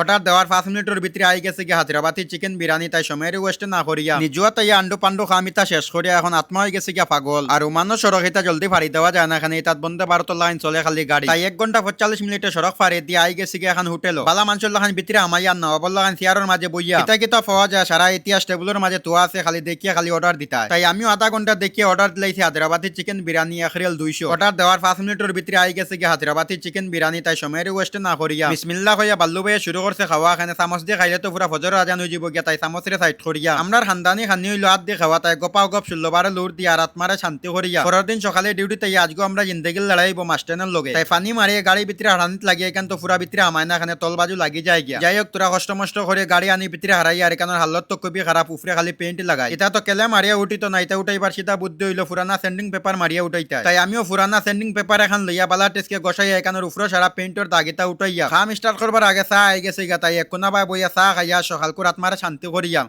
Order দেওয়ার পাঁচ মিনিটের ভিতরে আই গেছে কি হাজিরাবাতি চিকেন বিরিয়ানি তাই সময়ের ওয়েস্ট না করিয়া নিজুয়া তাই আন্ডু পান্ডু খামিতা শেষ করিয়া এখন আত্মা হয়ে গেছে গিয়া পাগল। আর উমানো সড়ক এটা জলদি ফাড়ি দেওয়া যায় না এখানে তাত বন্ধে ভারত লাইন চলে খালি গাড়ি। তাই এক ঘণ্টা পঁয়তাল্লিশ মিনিটে সড়ক ফাড়ি দিয়ে আই গেছে গিয়া এখন হোটেল বালা মানুষের লাখান ভিতরে আমাইয়া নবাবর লাখান চেয়ারের মাঝে বইয়া এটা কিতা পাওয়া যায় সারা ইতিহাস টেবিলের মাঝে তোয়া আছে, খালি দেখিয়া খালি অর্ডার দিতা তাই। আমিও আধা ঘণ্টা দেখিয়ে অর্ডার দিলাইছি হায়দ্রাবাদি চিকেন বিরিয়ানি এক রিয়াল দুইশো। অর্ডার দেওয়ার পাঁচ মিনিটের ভিতরে আই গেছে গিয়া হায়দ্রাবাদি চিকেন বিরিয়ানি তাই সময়ের ওয়েস্ট না করিয়া বিসমিল্লাহ হইয়া বাল্লু ভাইয়া শুরু করছে খাওয়া খানে চামচ দিয়ে খাইলে তো পুরা ফজর আজান হয়ে যাব গিয়া তাই চামচরে সাইড করিয়া আমরার খানদানি খানি হইল হাত দিয়ে খাওয়া তাই গপাও গপ ষোলোবারে লুর দিয়ে আর আত্মারে শান্তি করিয়া পরের দিন সকালে ডিউটি তাই আজকে আমরা জিন্দগির লড়াইব মাস্টানের লগে। তাই পানি মারিয়ে গাড়ি ভিতরে হারানিত লাগিয়ে এখান তো পুরা ভিতরে আমায় না এখানে তল বাজু লাগি যায় গিয়া। যাই হোক তোরা কষ্ট মষ্ট করে গাড়ি আনি ভিতরে হারাই আর এখানের হালত তো খুবই খারাপ উফরে খালি পেন্ট লাগাই। এটা তো কেলে মারিয়া উঠি তো এটা উঠাইবার সিধা বুদ্ধি হইল পুরানা সেন্ডিং পেপার মারিয়া উঠাইতা তাই। আমিও পুরানা সেন্ডিং পেপার এখন লইয়া বালা টেস্কে গসাইয়া এখানের উফরে সারা পেন্টর দাগিতা উঠাইয়া খাম স্টার্ট করবার আগে, চা আই গেছে গা তাই এক কোনা বাই বইয়া চা খাইয়া সকাল কুরাত মারা শান্তি করিয়া